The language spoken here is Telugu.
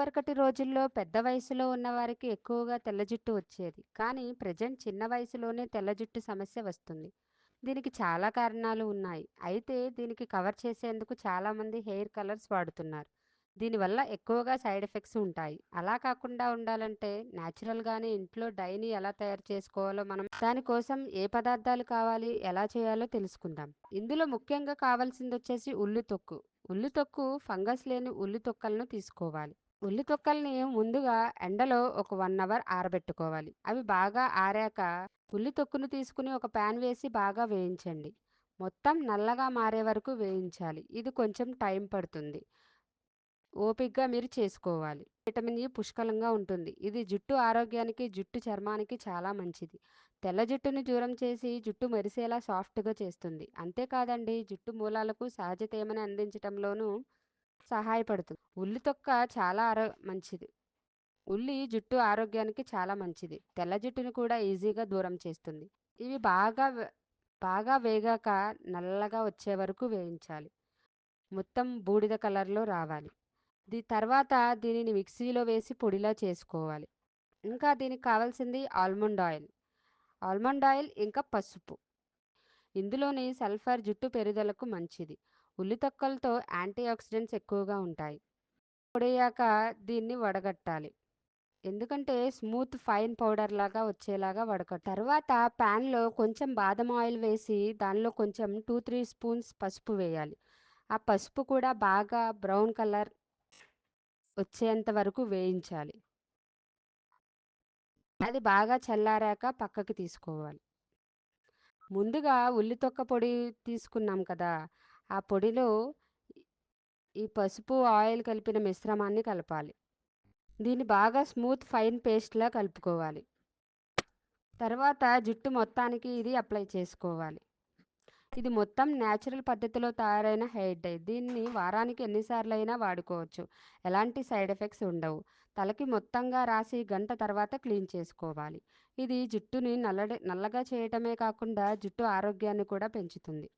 ఇదివరకటి రోజుల్లో పెద్ద వయసులో ఉన్నవారికి ఎక్కువగా తెల్ల జుట్టు వచ్చేది. కానీ ప్రెజెంట్ చిన్న వయసులోనే తెల్ల జుట్టు సమస్య వస్తుంది. దీనికి చాలా కారణాలు ఉన్నాయి. అయితే దీనికి కవర్ చేసేందుకు చాలామంది హెయిర్ కలర్స్ వాడుతున్నారు. దీనివల్ల ఎక్కువగా సైడ్ ఎఫెక్ట్స్ ఉంటాయి. అలా కాకుండా ఉండాలంటే న్యాచురల్గానే ఇంట్లో డైని ఎలా తయారు చేసుకోవాలో మనం దానికోసం ఏ పదార్థాలు కావాలి, ఎలా చేయాలో తెలుసుకుందాం. ఇందులో ముఖ్యంగా కావాల్సింది వచ్చేసి ఉల్లి తొక్కు. ఉల్లి తొక్కు ఫంగస్ లేని ఉల్లి తొక్కలను తీసుకోవాలి. ఉల్లి తొక్కల్ని ముందుగా ఎండలో ఒక వన్ అవర్ ఆరబెట్టుకోవాలి. అవి బాగా ఆరాక ఉల్లి తొక్కును తీసుకొని ఒక పాన్ వేసి బాగా వేయించండి. మొత్తం నల్లగా మారే వరకు వేయించాలి. ఇది కొంచెం టైం పడుతుంది. ఓపిగ్గా మీరు చేసుకోవాలి. విటమిన్ ఇ పుష్కలంగా ఉంటుంది. ఇది జుట్టు ఆరోగ్యానికి, జుట్టు చర్మానికి చాలా మంచిది. తెల్ల జుట్టుని దూరం చేసి జుట్టు మెరిసేలా సాఫ్ట్‌గా చేస్తుంది. అంతేకాదండి జుట్టు మూలాలకు సహజ తేమని అందించటంలోనూ సహాయపడుతుంది. ఉల్లి తొక్క చాలా ఆరో మంచిది. ఉల్లి జుట్టు ఆరోగ్యానికి చాలా మంచిది. తెల్ల జుట్టుని కూడా ఈజీగా దూరం చేస్తుంది. ఇవి బాగా బాగా వేగాక నల్లగా వచ్చే వరకు వేయించాలి. మొత్తం బూడిద కలర్‌లో రావాలి. ది తర్వాత దీనిని మిక్సీలో వేసి పొడిలా చేసుకోవాలి. ఇంకా దీనికి కావాల్సింది ఆల్మండ్ ఆయిల్. ఆల్మండ్ ఆయిల్ ఇంకా పసుపు. ఇందులోని సల్ఫర్ జుట్టు పెరుగుదలకు మంచిది. ఉల్లి తొక్కలతో యాంటీ ఆక్సిడెంట్స్ ఎక్కువగా ఉంటాయి. పొడయ్యాక దీన్ని వడగట్టాలి. ఎందుకంటే స్మూత్ ఫైన్ పౌడర్ లాగా వచ్చేలాగా వడకట్ తర్వాత పాన్‌లో కొంచెం బాదం ఆయిల్ వేసి దానిలో కొంచెం 2, 3 స్పూన్స్ పసుపు వేయాలి. ఆ పసుపు కూడా బాగా బ్రౌన్ కలర్ వచ్చేంత వరకు వేయించాలి. అది బాగా చల్లారాక పక్కకి తీసుకోవాలి. ముందుగా ఉల్లి తొక్క పొడి తీసుకున్నాం కదా! ఆ పొడిలో ఈ పసుపు, ఆయిల్ కలిపిన మిశ్రమాన్ని కలపాలి. దీన్ని బాగా స్మూత్ ఫైన్ పేస్ట్‌లా కలుపుకోవాలి. తర్వాత జుట్టు మొత్తానికి ఇది అప్లై చేసుకోవాలి. ఇది మొత్తం నేచురల్ పద్ధతిలో తయారైన హెయిర్ డై. దీన్ని వారానికి ఎన్నిసార్లు అయినా వాడుకోవచ్చు. ఎలాంటి సైడ్ ఎఫెక్ట్స్ ఉండవు. తలకి మొత్తంగా రాసి గంట తర్వాత క్లీన్ చేసుకోవాలి. ఇది జుట్టుని నల్లడి నల్లగా చేయటమే కాకుండా జుట్టు ఆరోగ్యాన్ని కూడా పెంచుతుంది.